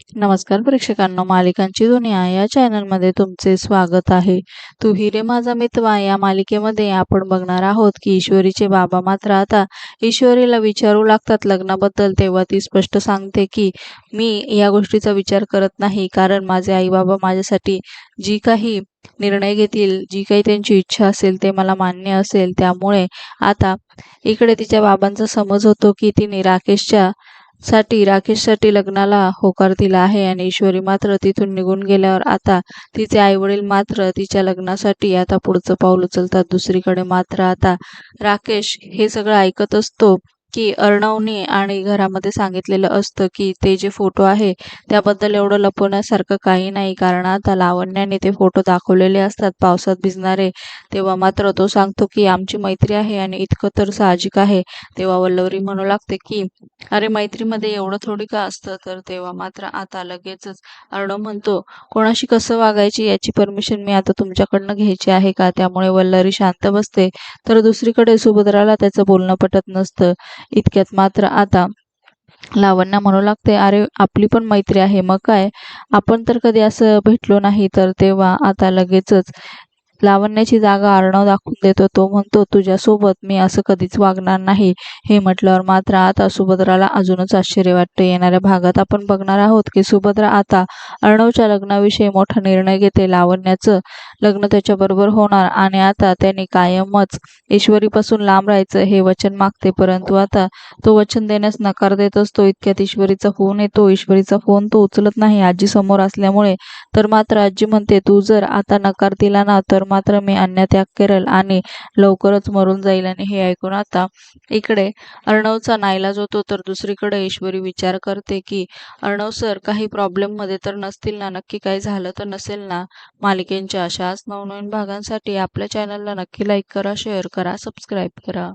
नमस्कार प्रेक्षकांनो मालिकांची दुनिया या चॅनलमध्ये तुमचे स्वागत आहे. तू हिरे माझा मितवा या मालिकेमध्ये आपण बघणार आहोत की ईश्वरीचे बाबा मात्र आता ईश्वरीला विचारू लागतात लग्नाबद्दल. तेव्हा ती स्पष्ट सांगते की मी या गोष्टीचा विचार करत नाही. कारण माझे आई बाबा माझ्यासाठी जी काही निर्णय घेतील जी काही त्यांची इच्छा असेल ते मला मान्य असेल. त्यामुळे आता इकडे तिच्या बाबांचा समज होतो की तिने राकेशच्या साठी राकेशसाठी लग्नाला होकार दिला आहे आणि ईश्वरी मात्र तिथून निघून गेल्यावर आता तिचे आईवडील मात्र तिच्या लग्नासाठी आता पुढचं पाऊल उचलतात. दुसरीकडे मात्र आता राकेश हे सगळं ऐकत असतो. की अर्णवने आणि घरामध्ये सांगितलेलं असतं की ते जे फोटो आहे त्याबद्दल एवढं लपवण्यासारखं काही नाही. कारण आता लावण्याने ते फोटो दाखवलेले असतात पावसात भिजणारे. तेव्हा मात्र तो सांगतो की आमची मैत्री आहे आणि इतकं तर साहजिक आहे. तेव्हा वल्लवरी म्हणू लागते की अरे मैत्रीमध्ये एवढं थोडी का असतं? तर तेव्हा मात्र आता लगेचच अर्णव म्हणतो कोणाशी कसं वागायची याची परमिशन मी आता तुमच्याकडनं घ्यायची आहे का? त्यामुळे वल्लरी शांत बसते. तर दुसरीकडे सुभद्राला त्याचं बोलणं पटत नसतं. इतक्यात मात्र आता लावण्या म्हणू लागते अरे आपली पण मैत्री आहे मग काय? आपण तर कधी असं भेटलो नाही तर तेव्हा आता लगेचच लावण्याची जागा अर्णव दाखवून देतो. तो म्हणतो तुझ्यासोबत मी असं कधीच वागणार नाही. हे म्हटल्यावर मात्र आता सुभद्राला अजूनच आश्चर्य वाटते. येणाऱ्या भागात आपण बघणार आहोत की सुभद्रा आता अर्णवच्या लग्नाविषयी मोठा निर्णय घेते. लावण्याचं लग्न त्याच्याबरोबर होणार आणि आता त्यांनी कायमच ईश्वरीपासून लांब राहायचं हे वचन मागते. परंतु आता तो वचन देण्यास नकार देत असतो. इतक्यात ईश्वरीचा फोन येतो. ईश्वरीचा फोन तो उचलत नाही. आजी समोर असल्यामुळे तर मात्र आजी म्हणते तू जर आता नकार दिला ना तर मात्र मी अन्नत्याग करेल आणि लवकरच मरून जाईल आणि हे ऐकून आता इकडे अर्णवचा नाईलाज होतो तर दुसरीकडे ईश्वरी विचार करते की अर्णव सर काही प्रॉब्लेममध्ये तर नसतील ना? नक्की काही झालं तर नसेल ना? मालिकेंच्या अशाच नवनवीन भागांसाठी आपल्या चॅनलला नक्की लाईक करा शेअर करा सबस्क्राईब करा.